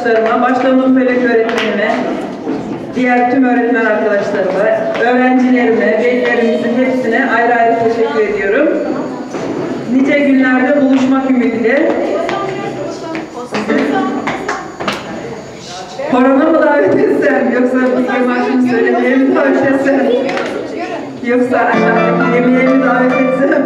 arkadaşlarıma, başta Nur Felek öğretmenime, diğer tüm öğretmen arkadaşlarıma, öğrencilerime, velilerimizin hepsine ayrı ayrı teşekkür ediyorum. Nice günlerde buluşmak ümidiyle. Korona mı davet etsem, yoksa bir maaşını söylemeye mi davet etsem, yoksa aşağıdaki yemeğe mi davet etsem?